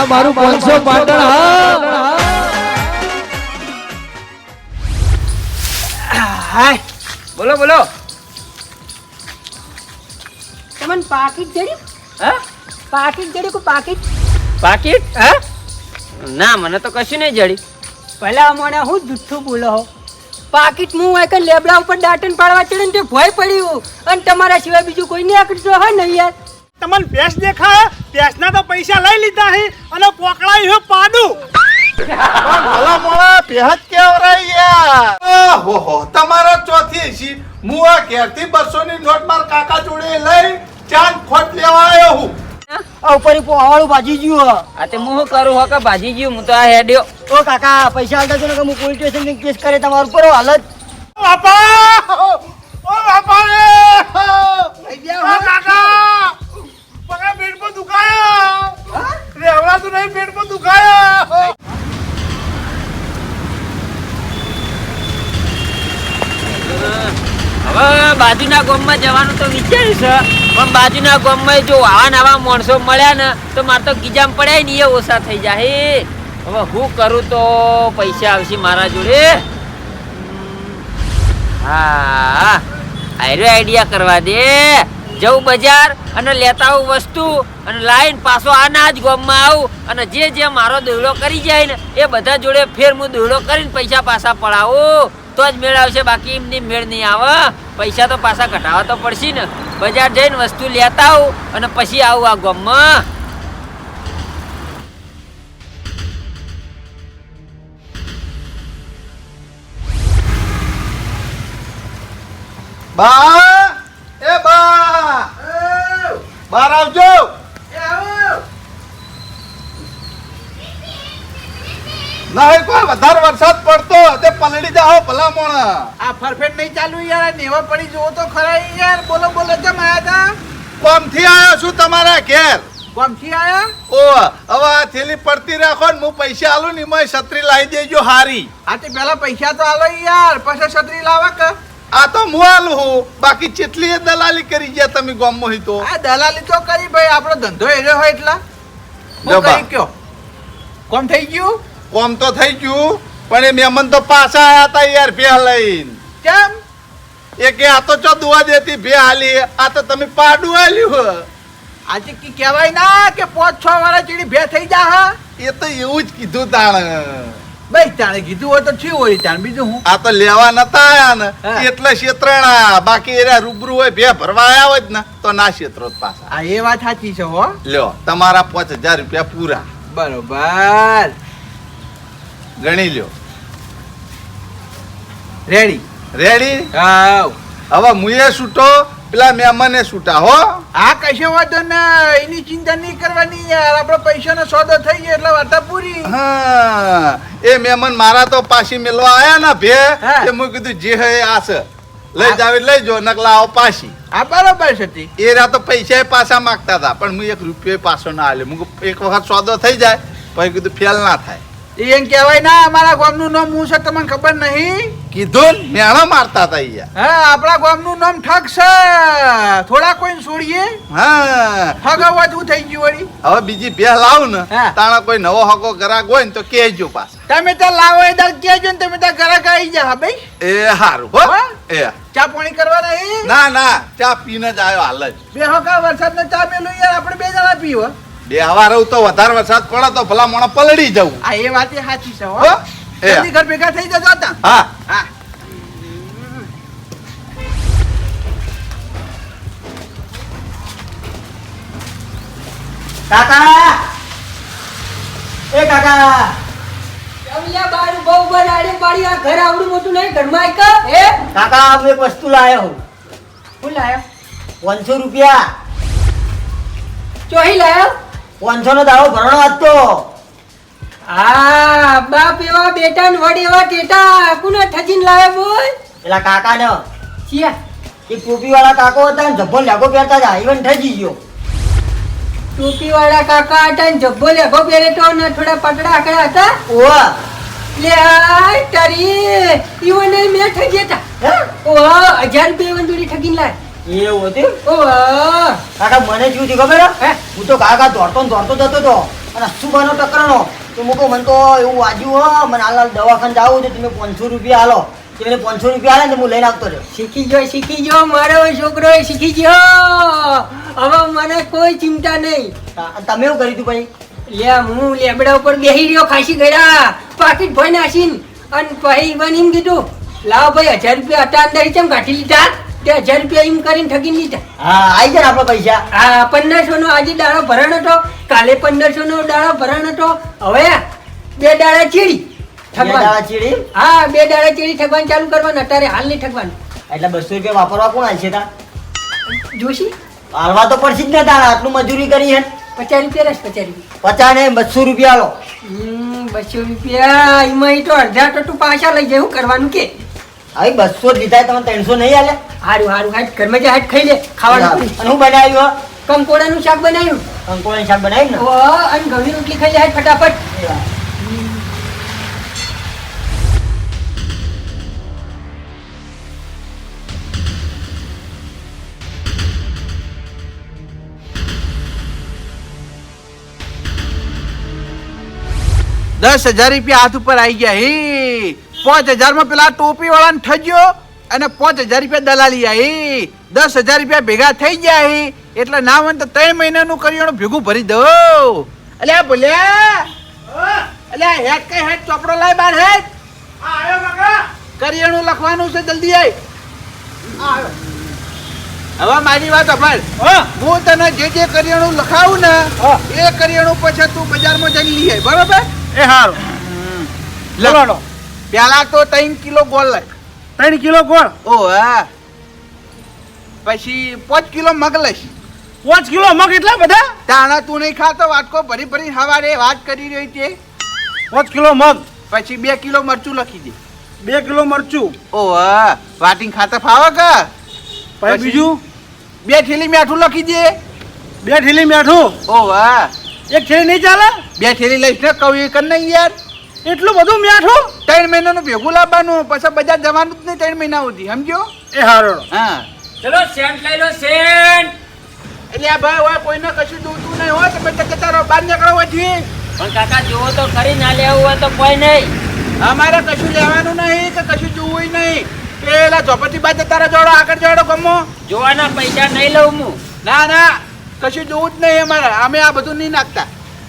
આ મારું પાંચસો પાટણ હા. બોલો બોલો. તમને પાકીટ જડ્યું હા? પાકીટ જડ્યું કો પાકીટ? પાકીટ? હા? ના મને તો કશું નહીં જડી. ભલા મને હું જુઠ્ઠું બોલો હો. પાકીટ હું હોય કે લેબડા ઉપર દાટન પાડવા ચડે ને તે ભય પડ્યું. અને તમારા સિવાય બીજું કોઈ નહીં આકડતો હોય ને યાર? તમને ભેંસ દેખાય? ભેંસના તો પૈસા લઈ લીધા હે અને પોકળાઈ હે પાડું. ભલા મોળા ભેહજ કેવરાય યાર? ઓહો તમારો ચોથી છી. હું આ ઘેરથી બસો ની નોટ માર કાકા જોડે લઈ ચાંદ ખોટ લેવા આવ્યો હું. આ ઉપર પોવાળું ભાજી ગયું હો. આ તે હું કરું? હો કે ભાજી ગયું? હું તો આ હેડ્યો. ઓ કાકા પૈસા આલતા છો ને કે હું પોલીસ સ્ટેશન કેસ કરે તમારું ઉપર? હાલત. બાપા! ઓ બાપા! રે ઓ કાકા! રેવડાતું નહીં પેટ પર દુખાયો. હવે બાજુના ગામમાં જવાનું તો વિચાર્યું છે, પણ બાજુના ગામમાં જો આવા નવા માણસો મળ્યા ને, તો મારે તો ગીજામ પડ્યા ને એ ઓછા થઈ જાય. હવે હું કરું તો પૈસા આવશે મારા જોડે? હા. આયરો આઈડિયા કરવા દે. જવું બજાર અને લેતા આવું વસ્તુ અને લાઈન પાછો આના જ ગામમાં આવું અને જે જે મારો દોયડો કરી જાય ને, એ બધા જોડે ફેર હું દોયડો કરીને પૈસા પાછા પડાવું. તો જ મેળ આવશે, બાકી એમની મેળ નહીં આવે. પૈસા તો પાછા ઘટાવા તો પડશે ને. બજાર જઈને વસ્તુ લેતા આવું અને પછી આવું આ ગોમમાં. બા! એ બા! બહાર આવજો! નહીં કોઈ વધારે વરસાદ પડતો. તે પલળી જાઓ ભલા મોણા આ ફરફેટ નહીં ચાલુ યાર નેવા પડી જુઓ તો ખરા યાર. બોલો બોલો જમ આયા કોમથી આવ્યો છું તમારા ઘેર? તા કોમથી આયા? ઓ હવે આ થેલી પડતી રાખો ને હું પૈસા આલું ને એમાં છત્રી લાવી દેજો હારી. આથી તે પેલા પૈસા તો આલો યાર પછી છત્રી લાવા કે આ તો હું આલું હું. બાકી ચેટલી દલાલી કરી ગયા તમે ગોમ હી તો? આ દલાલી તો કરી ભાઈ આપણો ધંધો એર્યો હોય એટલા. હું. કરી કયો? કોમ થઈ ગયું? કોમ તો થઈ ગયું પણ એ મહેમાન તો પાછા આયા હતા યાર ભે લઈને. કેમ? એ કે આ તો ચો દુવા દેતી ભે હાલી આ તો તમે પાડું આલ્યું આજે કી કહેવાય ના કે પાંચ છ વાળા ચીડી ભે થઈ જા હા. એ તો એવું જ કીધું તાણ. ભાઈ તાણે કીધું હોય તો થયું હોય તાણ બીજું હું? આ તો લેવા નતા આયા ને. એટલે ક્ષેત્રણા બાકી એરા રૂબરૂ હોય ભે ભરવા આયા હોય ને તો ના ક્ષેત્રો પાછા. આ એ વાત સાચી છે હો. લ્યો તમારા પાંચ હજાર રૂપિયા પૂરા. બરોબર. ગણી લ્યો. રેડી રેડી હા. હવે મુએ છૂટો પેલા મહેમાને છૂટા હો. આ કશો વાંધો ના એની ચિંતા નહીં કરવાની યાર. આપણો પૈસાનો સોદો થઈ ગયો એટલે વાર્તા પૂરી. હા. એ મહેમાન મારા તો પાછી મેલવા આયા ના ભે. એ મું કીધું જે હે આસ. લઈ જાવ લઈ જો નકલા આવો પાછી. આ બરોબર છે. એ રા તો પૈસા પાછા માંગતા હતા પણ હું એક રૂપિયો પાછો ના આલ્યો. મું એક વખત સોદો થઈ જાય પછી કીધું ફેલ ના થાય. એમ કહેવાય ના અમારા ગામનું નામ હું છે તમને ખબર નહીં? કીધું મેળા મારતા હતા અહીંયા. હા આપણા ગામનું નામ ઠગ છે. થોડા કોઈને છોડીએ. હા. ઠગ વધુ થઈ ગયું વળી. હવે બીજી બે લાવ ને તાણા કોઈ નવો હકો ગ્રાહક હોય ને તો કહેજો પાસ તમે ત્યાં લાવો એ દર કહેજો ને તમે ત્યાં ઘરાક આવી જા ભાઈ. એ હારું હો. એ. ચા પાણી કરવા નહીં? ના ના ચા પીને જ આવ્યો હાલ જ. બે હકા વરસાદ ચા પેલું યાર આપણે બે જણા પીવો. બે હવા રહું તો વધારે વરસાદ પડે તો ભલા મોણા પલળી જવું. આ એ વાત સાચી છે હો? જલ્દી ઘર ભેગા થઈ જજો તા હા. હા. કાકા! એ કાકા! બારું બહુ બનાડી પાડી આ ઘર આવડું મોટું નહીં ઘરમાં એક હે કાકા એક વસ્તુ લાયો હું. હું લાયો? પાંચસો રૂપિયા. ચોહી લાયો? પાંચસો નો દાવો ભરણો હતો આ બાપ એવા બેટા ને વડ એવા ટેટા કુને ઠજીન લાવે બોલ? પેલા કાકા ને ચિયા એ ટોપી વાળા કાકો હતા ને જબ્બો લેગો પહેરતા હતા ઈવન ઠજી ગયો. ટોપી વાળા કાકા હતા ને જબ્બો લેગો પહેરે તો ને થોડા પટડા આકડા હતા. ઓવા લે તારી ઈવન મેં ઠગી હતા? ઓ હજાર રૂપિયા વંદુરી ઠગીન લાય. એવું હતું કાકા મને શું થયું ખબર? હે? હે? તો કાકા દોડતો દોડતો જતો હતો. અને શું બનો ટકરાનો તો મૂકો મને તો એવું વાજ્યું હો. મને હાલ દવાખાને જાવું છે તમે પાંચસો રૂપિયા હાલો તમે પાંચસો રૂપિયા હાલે ને હું લઈને આવતો રહ્યો. શીખી ગયો શીખી ગયો. મારો છોકરો શીખી ગયો. હવે મને કોઈ ચિંતા નહીં. તમે એવું કર્યું તું ભાઈ લે હું લેબડા ઉપર બેહી રહ્યો ખાસી ગયા પાકીટ ભાઈ નાસીન અને પછી મને એમ કીધું લાવ ભાઈ હજાર રૂપિયા હતા અંદર. કેમ કાઢી લીધા? તે હજાર રૂપિયા એમ કરીને ઠગી લીધા. હા આવી જાય આપણા પૈસા. હા પંદરસો નો આજે દાડો ભરણ હતો કાલે પંદરસો નો દાડો ભરણ હતો. હવે બે દાડા ચીડી ઠગવાનું. ચીડી? હા બે દાડા ચીડી ઠગવાનું ચાલુ કરવાનું અત્યારે હાલ નહીં ઠગવાનું. એટલે બસો રૂપિયા વાપરવા કોણ આવશે તા? જોશી? હાલવા તો પડશે જ ને તારા આટલું મજૂરી કરી હે. પચાસ રૂપિયા રસ પચાસ રૂપિયા. પચાસ ને બસો રૂપિયા લો બસો રૂપિયા એમાં તો અડધા તો તું પાછા લઈ જાય શું કરવાનું કે? હવે બસો દીધા તમે ત્રણસો નહીં હાલે હારું હારું હાટ ઘરમાં જે હાટ ખાઈ લે ખાવાનું અને હું બનાવ્યું? કંકોડાનું શાક બનાવ્યું. કંકોડાનું શાક બનાવ્યું ને? ઓ, અને ઘઉંની રોટલી ખાઈ લે હાટ ફટાફટ. દસ હજાર રૂપિયા હાથ ઉપર આવી ગયા. હે. પાંચ હજારમાં પેલા ટોપી વાળાને ઠજ્યો અને પાંચ હજાર રૂપિયા દલાલી આવી દસ હજાર રૂપિયા ભેગા થઈ ગયા હે એટલે ના હોય તો ત્રણ મહિનાનું કરિયાણું ભેગું ભરી દો અલ્યા બોલ્યા? અલ્યા હેટ કઈ હેટ ચોપડો લાય બાર હેટ કરિયાણું લખવાનું છે જલ્દી આય. હવે મારી વાત સાંભળ. હું. તને જે જે કરિયાણું લખાવું ને એ કરિયાણું પછી તું બજારમાં જઈ લઈ આય બરોબર? એ સારું લખવાનો પેલા તો ત્રણ કિલો ગોળ લખ ત્રણ કિલો ગોળ? ઓ હા. પછી પાંચ કિલો મગ લઈશ. પાંચ કિલો મગ એટલા બધા? તાણા તું નહીં ખાતો વાટકો ભરી ભરી સવારે વાત કરી રહી છે પાંચ કિલો મગ. પછી બે કિલો મરચું લખી દે. બે કિલો મરચું. ઓ હા. વાટીને ખાતા ફાવે કે? પછી બીજું? બે થેલી મીઠું લખી દે. બે થેલી મીઠું? ઓ હા. એક થેલી નહીં ચાલે? બે થેલી લઈશ ને કહું એ કર નહીં યાર. એટલું બધું મીઠું? ત્રણ મહિનાનું ભેગું લાવવાનું પછી બજાર જવાનું જ નહીં ત્રણ મહિના સુધી સમજો એ હારો હા. ચલો સેન્ટ લઈ લો સેન્ટ. એટલે આ ભાઈ હોય કોઈને કશું જોતું નહીં હોય તો બધા તારો બહાર નીકળો હોયથી પણ કાકા જુઓ તો ખરી ના લેવું હોય તો કોઈ નહીં. અમારે કશું લેવાનું નહીં કે કશું જોવું નહીં. પેલા ચોપટી બાદ તારા જોડો આગળ જોડો ગમો. જોવાના પૈસા નહીં લઉં હું. ના ના કશું જોવું જ નહીં અમારે અમે આ બધું નહીં નાખતા.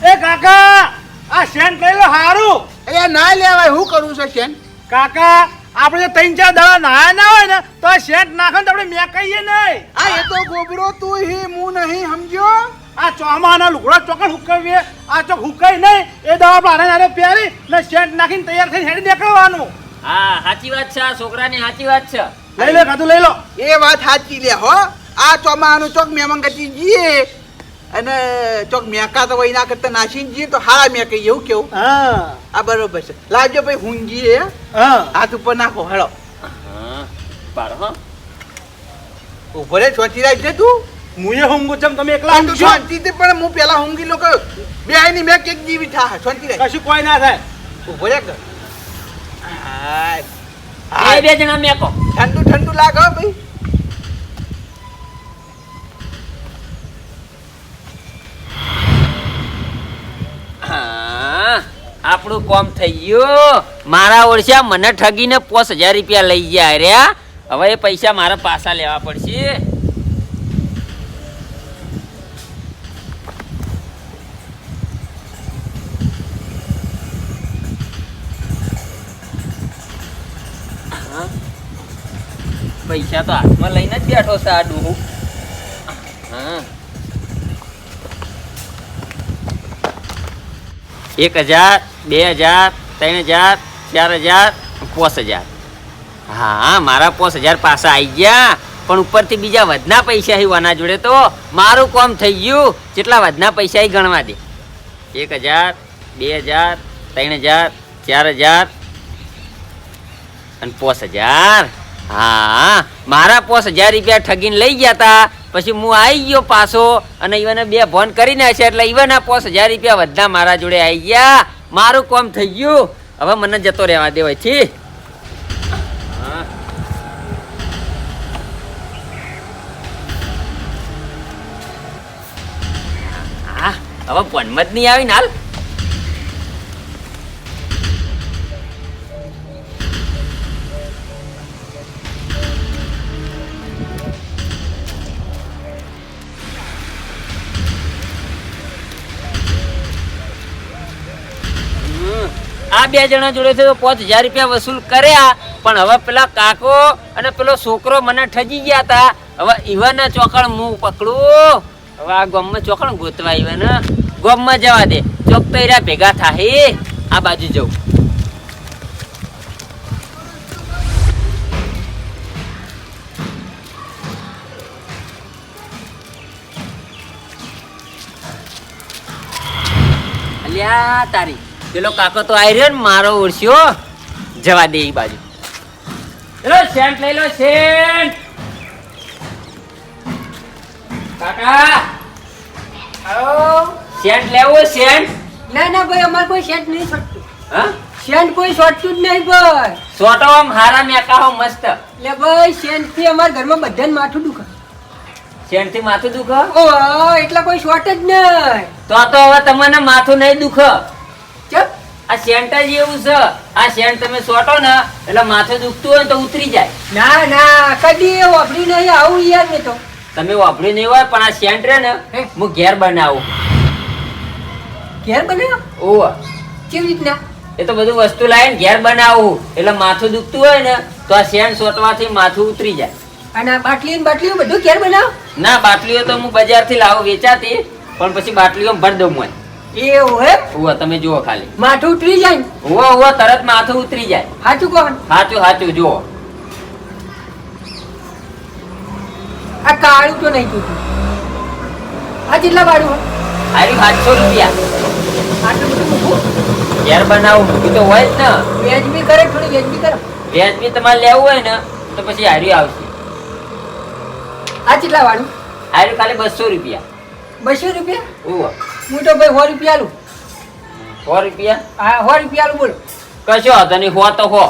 એ કાકા આ સેન્ટ લઈ લો હારું. એ ના લેવાય હું કરું છે શેન કાકા આપણે ત્રણ ચાર દાડા નાયા ના હોય ને તો આ સેન્ટ નાખે તો આપણે મેકાઈએ નહીં. આ એ તો ગોબરો તું હી હું નહીં સમજ્યો આ ચોમાના લુગડા ચોકડ હુકાવીએ આ ચોક હુકાય નહીં એ દવા આપણે આને પહેરી ને સેન્ટ નાખીને તૈયાર થઈને હેડી નીકળવાનું હા સાચી વાત છે આ છોકરાની સાચી વાત છે. લઈ લે કાતું લઈ લો. એ વાત સાચી લે હો. આ ચોમાનું ચોક મેમંગતી ગતિ જઈએ અને ચોક મેકા તો વહીના કરતા નાસીને જઈએ તો હારા મેકાઈ એવું કેવું? હા. આ બરોબર છે. લાવજો ભાઈ હુંગી એ હાથ ઉપર નાખો હેડો હા. પાડો હો. ઊભો રે ચોથી રાખ છે તું મુએ હુંગુ ચમ તમે એકલા આ તું ઊંઘશો? પણ હું પેલા ઊંઘી લોકો બે આઈની મેં કેક જીવી થા શાંતિ રાખ કશું કોઈ ના થાય. ઊભો રે કર હાય. બે જણા મેકો. ઠંડુ ઠંડુ લાગે ભાઈ હા આપણું કોમ થઈ ગયું. મારા ઓળશા મને ઠગીને પોસ હજાર રૂપિયા લઈ ગયા રહ્યા હવે એ પૈસા મારા પાછા લેવા પડશે. પૈસા તો હાથમાં લઈને જ બેઠો છે આ હા. એક હજાર, બે હજાર, ત્રણ હજાર, ચાર હજાર, પાંચ હજાર. હા, મારા પાંચ હજાર પાછા આવી ગયા. પણ ઉપરથી બીજા વધના પૈસા હિવાના જોડે તો મારું કોમ થઈ ગયું. જેટલા વધના પૈસા ગણવા દે. એક હજાર, બે હજાર, ત્રણ હજાર, ચાર હજાર અને પાંચ હજાર. હા, મારા પાંચ હજાર રૂપિયા ઠગીને લઈ ગયા તા. પછી હું આવી ગયો પાછો અને ઈવને બે ફોન કરી છે એટલે ઈવના પાંચ હજાર રૂપિયા બધા મારા જોડે આવી ગયા. મારું કોમ થઈ ગયું. હવે મને જતો રહેવા દેવાય છે હવે હવે પનમત નહીં આવી ને હાલ. બે જણા જોડે તો પાંચ હજાર રૂપિયા વસૂલ કર્યા. પણ હવે પેલા કાકો અને પેલો છોકરો મને ઠજી ગયા હતા હવે ઈવાના ચોકડ હું પકડું. હવે આ ગોમમાં ચોકડ ગોતવા ઈવાના ગોમમાં જવા દે. ચોક તો ભેગા થાય. આ બાજુ જવું તારી. પેલો કાકો તો આવી રહ્યો ને મારો ઓળશ્યો જવા દે એ બાજુ. ચલો સેન્ટ લઈ લો સેન્ટ કાકા. આવો. સેન્ટ લેવો સેન્ટ ના ના ભાઈ અમાર કોઈ સેન્ટ નહીં છોડતું. હા? સેન્ટ કોઈ છોડતું જ નહીં ભાઈ. છોટો આમ હારા મેકાહો મસ્ત. લે ભાઈ સેન્ટથી અમાર ઘરમાં બધાને માથું દુખે. સેન્ટથી માથું દુખો? ઓ એટલા કોઈ શોર્ટ જ નહીં. તો તો હવે તમને માથું નહીં દુખો. ચપ. આ સેન્ટ જ એવું છે. આ સેન્ટ તમે સોટો ને એટલે માથું દુખતું હોય તો ઉતરી જાય. ના ના કદી વાપરી નહીં આવું યાર મેં તો. તમે વાપર્યું નહીં હોય પણ આ સેન્ટ રે ને હું? ઘેર બનાવું. ઘેર બનાવ? ઓહ. કેવી રીતના? એ તો બધું વસ્તુ લાવીને ઘેર બનાવું. એટલે માથું દુખતું હોય ને તો આ સેન્ટ સોટવાથી માથું ઉતરી જાય. અને બાટલી ને બાટલીઓ બધું ઘેર બનાવ? ના બાટલીઓ તો હું બજારથી લાવું વેચાતી પણ પછી બાટલીઓ ભર દઉં હું એવું હે? ઓવા તમે જુઓ ખાલી. માથું ઉતરી જાય ઓવા ઓવા તરત માથું ઉતરી જાય. સાચું કોણ સાચું સાચું જુઓ. આ કાળું તો નહીં તૂટું આ કેટલા વાળું હે? સાતસો રૂપિયા. આટલું બધું મૂકું. ઘેર બનાવું તો હોય જ ને. વ્યાજબી કરે થોડી વ્યાજબી કરે. વ્યાજબી તમારે લેવું હોય ને તો પછી હાર્યું આવશે. આ કેટલા વાળું. હાર્યું ખાલી બસો રૂપિયા. બસો રૂપિયા? ઓવા હું તો ભાઈ સો રૂપિયા સો રૂપિયા? હા સો રૂપિયા બોલો. કશો નહીં હો તો હો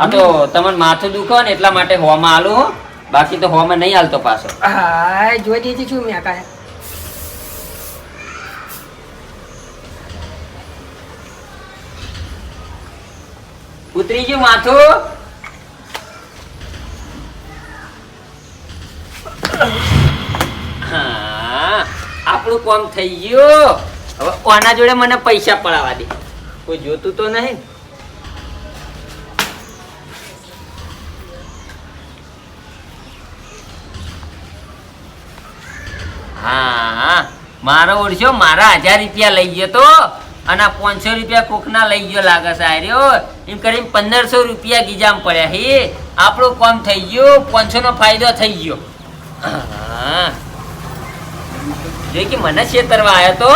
આ તો તમને માથું દુખો ને એટલા માટે હોમાં આલું હો. બાકી તો હોમાં નહીં હાલતો પાછો. હા જોઈ દીધી છું મેં કાંઈ ઉતરી ગયું માથું? હા. આપણું કોમ થઈ ગયું. હવે કોના જોડે મને પૈસા પડાવવા દે. કોઈ જોતું તો નહીં. હા, મારો ઓળશો, મારા હજાર રૂપિયા લઈ ગયો તો. અને પાંચસો રૂપિયા કોકના લઈ ગયો લાગે છે એમ કરીને પંદરસો રૂપિયા ગીજામ પડ્યા હે. આપણું કોમ થઈ ગયું પાંચસો નો ફાયદો થઈ ગયો. હા. જે કે મને છેતરવા આવ્યો તો?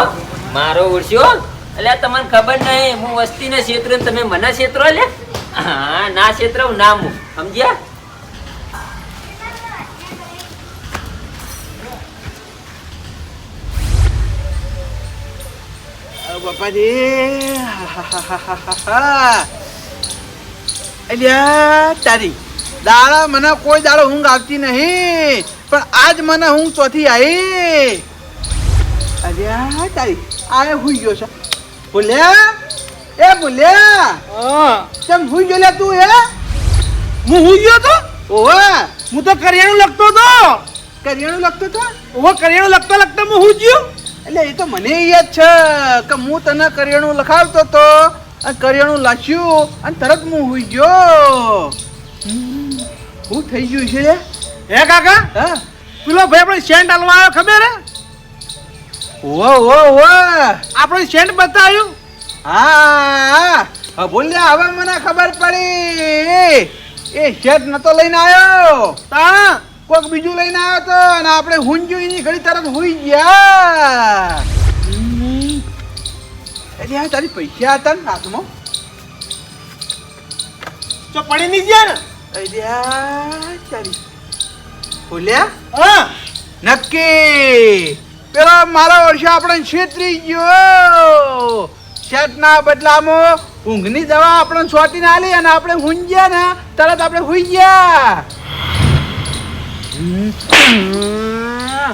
મારો ઉડશ્યો એટલે તમને ખબર નહીં, હું વસ્તીને છેતરું ને તમે મને છેતરો લે? હા, ના છેતરવું, ના હું સમજ્યા? બાપાજી. અલ્યા, તારી દાડા મને કોઈ દાડો ઊંઘ આવતી નહીં, પણ આજ મને હું ચોથી આવી. અલ્યા તારી આ હુઈ ગયો છે. ભૂલ્યા? એ ભૂલ્યા? કેમ હુઈ ગયો લે તું એ? હું હુઈ ગયો તો? ઓવે હું તો કરિયાણું લખતો તો કરિયાણું લખતો તો ઓહો કરિયાણું લખતા લખતા હું હુઈ ગયો? એટલે એ તો મને યાદ છે કે હું તને કરિયાણું લખાવતો તો અને કરિયાણું લખ્યું અને તરત હું હુઈ ગયો. શું થઈ ગયું છે? હે કાકા? હા. પેલો ભાઈ આપણે સેન્ટ આલવા આવ્યો ખબર હે? ઓ ઓ ઓ આપણે સેન્ટ બતાવ્યું હા હા. હવે મને ખબર પડી. એ શેઠ નતો લઈને આવ્યો. તા કોક બીજું લઈને આવ્યો તો અને આપણે હુંજ્યું એની ઘડી તરત હુઈ ગયા. એટલે આ તારી પૈસા હતા ને હાથમાં? તો પડી નહીં ગયા ને? અલ્યા તારી બોલ્યા? હા. નક્કી. પેલો મારો વર્ષો આપણે છેતરી ગયો. શેઠના બદલામાં ઊંઘની દવા આપણે છોટી ના અને આપણે ઊંઘ્યા ને તરત આપણે હુઈ ગયા.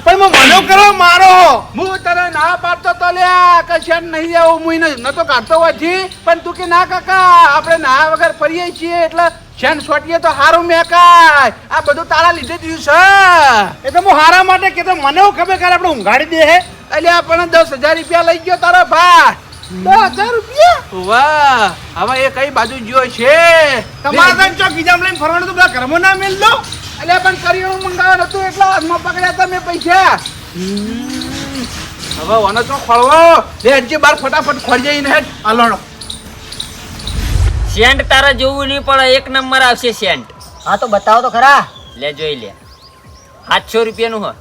પણ મનો કરો મારો? હું તને ના પાડતો તો લ્યા કે નહીં આવું હું નતો કાઢતો હોયથી પણ તું કે ના કાકા આપણે ના વગર ફરીએ છીએ એટલે શેન સોટીએ તો હારું મેકાય. આ બધું તારા લીધે થયું છે. એ તો હું હારા માટે કે તો મને હું ખબર કરે આપણે ઊંઘાડી દે હે? એટલે આપણે દસ હજાર રૂપિયા લઈ ગયો તારો ભાઈ. દસ હજાર રૂપિયા? વાહ હવે એ કઈ બાજુ ગયો છે? તમારા ચોક ગીજામ લઈને ફરવાનું તો બધા ઘરમાં ના મેલ દો. એટલે પણ કરિયાણું મંગાવ્યું હતું એટલે હાથમાં પકડ્યા હતા મેં પૈસા. હવે ઓનો તો ખોળવો. બે હજી બાર ફટાફટ ખોળી જઈને હેઠ હાલોડો સેન્ટ તારે જોવું નહીં પણ એક નંબર આવશે સેન્ટ. હા તો બતાવો તો ખરા. લે જોઈ લે. સાતસો રૂપિયાનું હો.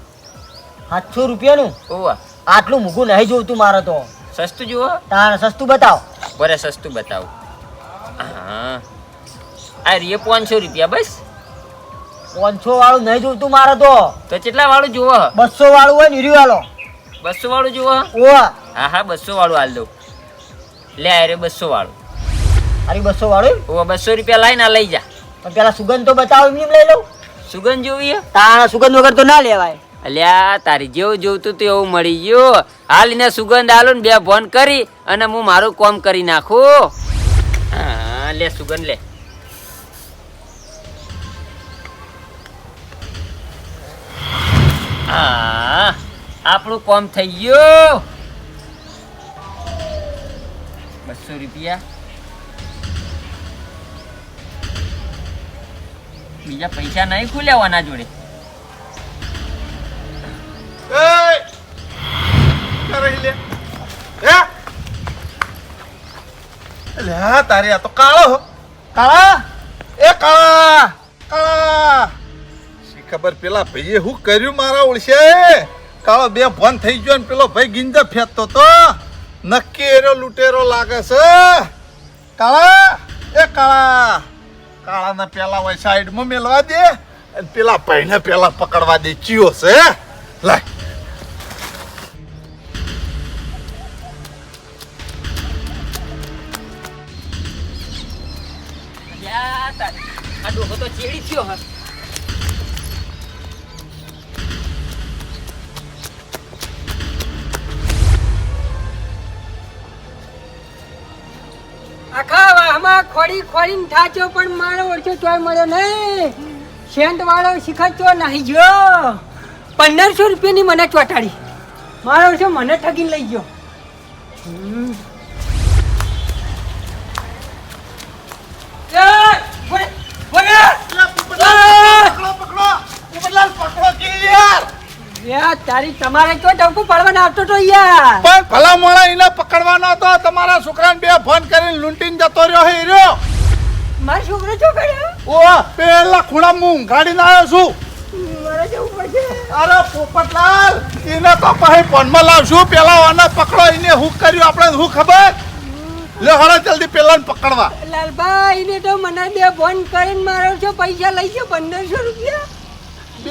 સાતસો રૂપિયાનું? ઓવા. આટલું મૂકું નહીં જોવતું મારે તો. સસ્તું જુઓ. તાર સસ્તું બતાવ. બરે સસ્તું બતાવો. હા. આ રે પાંચસો રૂપિયા બસ. પાંચસો વાળું નહીં જોવતું મારે તો. તો કેટલા વાળું જુઓ બસો વાળું હોય ને હીરી વાળો. બસો વાળું જુઓ ઓવા. હા હા બસો વાળું હાલ દઉં. લે આ રે બસો વાળું. અરે બસો વાળું ઓ બસો રૂપિયા લાઈને લઈ જા. પણ પેલા સુગંધ તો બતાવો એમ લઈ લઉં. સુગંધ જોવી? તારા સુગંધ વગર તો ના લેવાય. અલ્યા તારી જેવું જોવતું તું એવું મળી ગયું. હાલ એને સુગંધ આલો ને બે ફોન કરી અને હું મારું કોમ કરી નાખું. હા લે સુગંધ લે. આપણું કોમ થઈ ગયું. બસો રૂપિયા. બીજા પૈસા નહીં ખુલ્યાવાના જોડે. તારે લે? હે? લે હા તારી આ તો કાળો કાળા? એ કાળા કાળા. શી ખબર પેલા ભાઈએ શું કર્યું મારા ઓળશે? કાળો બે ફોન થઈ ગયો ને પેલો ભાઈ ગિંજા ફેંકતો તો. નક્કી એરો લૂંટેરો લાગે છે. કાળા એ કાળા. કાળાને પેલા હોય સાઈડમાં મેલવા દે અને પેલા ભાઈને પેલા પકડવા દે. ચિયો છે લાય. આ તો ચેડી થયો હે. આખા ખોડી ખોડીને થાચો પણ મારો ઓળખો ચોય મળ્યો નહીં. સેન્ટ વાળો શીખાચો નહીં ગયો પંદરસો રૂપિયાની મને ચોટાડી. મારો ઓળખો મને ઠગીને લઈ ગયો હમ. એ, બોલે, બોલે. પકડો પકડો પોપટલાલ પકડો કે યાર યાર, તારી તમારે તો ટવકું પડવાનો આવતો તો યાર. પણ ભલા મોળા એને પકડવાનો હતો. તમારા છોકરાને બે ફોન કરીને લૂંટીને જતો રહ્યો હે રહ્યો માર છોકરો છો કર્યો? ઓ પેલા ખૂણામાં હું ગાડીને આવ્યો છું. મારે જવું પડશે. અરે પોપટલાલ એને તો પછી ફોનમાં લાવશું. પેલા ઓને પકડો એને હું કર્યું? આપણે શું ખબર? લે હળા જલ્દી પેલા પકડવા. લાલભાઈ એને તો મને બે ફોન કરીને મારો છો પૈસા લઈ ગયો પંદરસો રૂપિયા?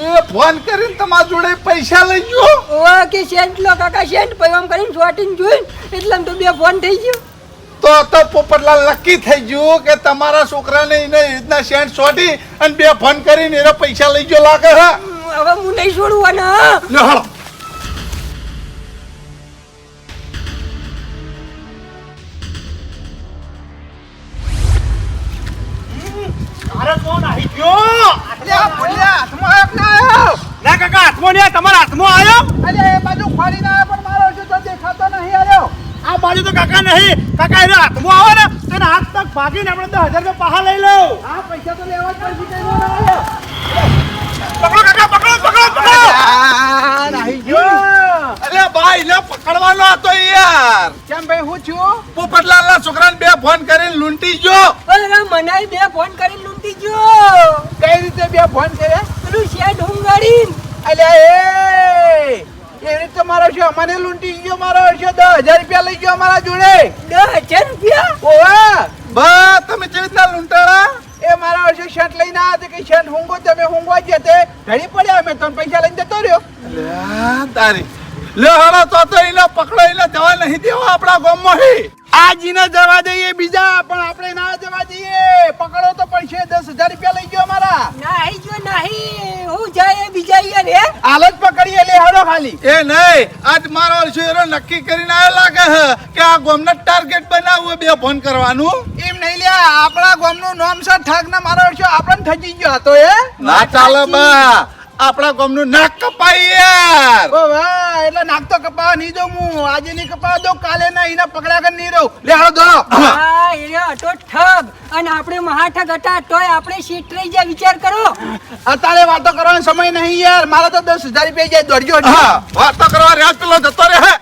બે ફોન કરીને તમારા જોડે પૈસા લઈ ગયો? ઓ કે સેન્ટ લો કાકા સેન્ટ. પૈવામ કરીને શોર્ટિંગ જોઈને એટલે તો બે ફોન થઈ ગયો. તો તો પોપટલાલ નક્કી થઈ ગયું કે તમારા છોકરાને એને એ રીતના સેન્ટ છોટી અને બે ફોન કરીને એના પૈસા લઈ ગયો લાગે હે? હવે હું નહીં છોડવાના લે હાથમાં આવે ને તો હાથ તક ભાગીને આપણે દસ હજાર રૂપિયા પાહા લઈ લો આ પૈસા તો લેવા જ પડશે પકડો કાકા પકડો પકડો પકડો. અરે ભાઈ ને પકડવાનો હતો યાર. કેમ ભાઈ હું છું? પોપટલાલ ના છોકરાને બે ફોન કરીને લૂંટી ગયો. અરે મને બે ફોન કરીને લૂંટી ગયો. કઈ રીતે બે ફોન કર્યા? પેલું શેઠ ઊંઘાડીને અલ્યા એ! એ તો મારો છે અમને લૂંટી ગયો મારો છે દસ હજાર રૂપિયા લઈ ગયો અમારા જોડે. દસ હજાર રૂપિયા? ઓવા બા તમે કેવી રીતના લૂંટાણા? એ મારા વર્ષે શર્ટ લઈને આવ્યા કે શર્ટ હુંગો તમે હુંગવા જ તે ઘડી પડ્યા અમે તો પૈસા લઈને જતો રહ્યો. તારી. લે હળો તો તો એને પકડો એને જવા નહીં દેવા આપણા ગામમાં હી આજીને જવા દઈએ બીજા પણ આપણે ના જવા દઈએ. પકડો તો પડશે. દસ હજાર રૂપિયા લઈ ગયો અમારા. નાહી જો નાહી. હું જાય એ બીજા યાર હે હાલ જ પકડીએ લે હડો ખાલી. એ નહીં આજ મારો શેરો નક્કી કરીને આવ્યો લાગે છે કે આ ગોમને ટાર્ગેટ બનાવવું બે ફોન કરવાનું? એમ નહીં લે આપણા ગોમનું નામ છે ઠાક ના મારો છો આપણને થજી ગયો હતો એ. ના ચાલે બા. આપણા ગામનું નાક કપાઈ યાર. ઓ વાહ એટલે નાખતો કપા નહીં દઉં હું. આજે નહીં કપા દઉં કાલે ના એના પકડા કર નહીં રહું. લે હાલો દોડો હા. એ તો ઠગ અને આપણે મહાઠગ હતા તોય આપણે સીટ રહી જાય વિચાર કરો. અત્યારે વાતો કરવાનો સમય નહીં યાર. મારે તો દસ હજાર રૂપિયા જાય દોડજો હા. વાતો કરવા રાત પેલો જતો રહે.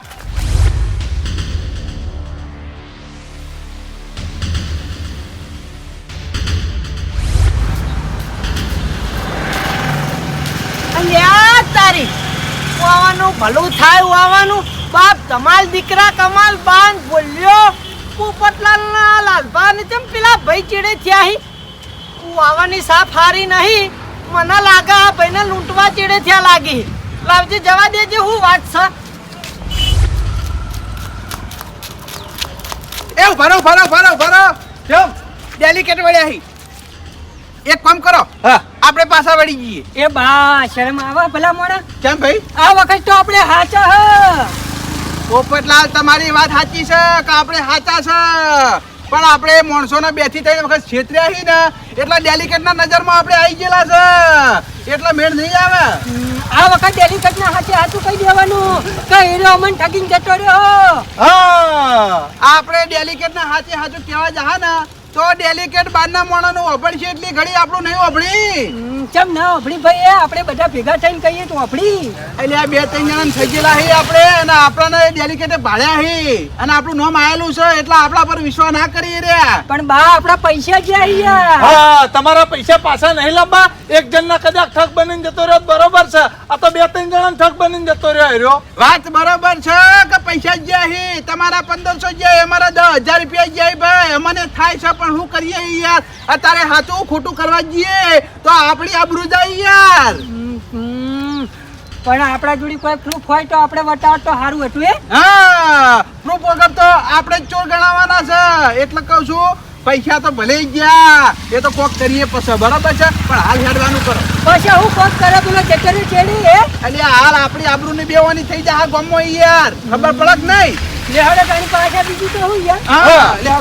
વાવાનું ભલું થાય વાવાનું બાપ તમાલ દીકરા, કમાલ બાન, બોલ્યો. પોપટલાલ ના લાલભા ને તેમ પેલા ભાઈ ચીડે થયા હી. વાવાની સાફ હારી નહીં. મને લાગે આ ભાઈને લૂંટવા ચીડે થયા લાગી. લાવજે, જવા દેજે, હું વાત છે. એ ભરો ભરો ભરો ભરો કેમ ડેલિકેટ વળ્યા હી. એક કામ કરો. હા. આપણે પાછા વળી જઈએ. એ બા શરમ આવે ભલા મોણા? કેમ ભાઈ? આ વખત તો આપણે હાચા હ. પોપટલાલ તમારી વાત સાચી છે કે આપણે હાચા છે? પણ આપણે માણસોના બેથી ત્રણ વખત છેતર્યા હી ને એટલા ડેલિકેટ ના નજરમાં આપણે આવી ગયેલા છે. એટલે મેળ નહીં આવે. આ વખત ડેલિકેટ ના હાથે હાથું કહી દેવાનું? કે હીરો અમન ઠગીને જતો રહ્યો? હા આપણે ડેલિકેટ ના હાથે હાથું કહેવા જહા ને તો ડેલિકેટ બારના મોણાનું અભળશે એટલી ઘડી આપણું નહીં હમ, ચમ ના અભડી ભાઈ આપણે બધા ભેગા થઈને કહીએ તો અભડી એટલે આ બે ત્રણ જણા થઈ ગયેલા હી આપણે અને આપણને ડેલિકેટે ભાળ્યા હી. અને આપણું નામ આયેલું છે એટલે આપણા પર વિશ્વાસ ના કરી રહ્યા પણ બા આપણા પૈસા જ્યાં અહીંયા હા તમારા પૈસા પાછા નહીં લાવવા એક જણના કદાચ ઠગ બનીને જતો રહ્યો બરોબર છે. આ તો બે ત્રણ જણા ઠગ બનીને જતો રહ્યો રહ્યો વાત બરોબર છે કે પૈસા જ જાય હી? તમારા પંદરસો જ્યાં અમારા દસ હજાર રૂપિયા જાય ભાઈ. અમને થાય છે પણ શું કરીએ યાર? અત્યારે હાથું ખોટું કરવા જઈએ. તો આપણી આબરૂ જાય યાર. પણ આપણા જોડી કોઈ પ્રૂફ હોય તો આપણે બતાવો તો સારું હતું એ હા પ્રૂફ વગર તો આપણે જ ચોર ગણાવવાના છે. એટલે કહું છું પૈસા તો ભલે ગયા. એ તો કોક કરીએ પછી બરાબર છે? પણ હાલ હેડવાનું કરો. પછી હું કોક કરે તું જટરી ચેડી એ એટલે હાલ આપણી આબરૂ ની બેવાની થઈ જાય આ ગમો યાર. ખબર પડક નહીં? લેહડે કઈ પાછા બીજું તો હું યાર? હા લે.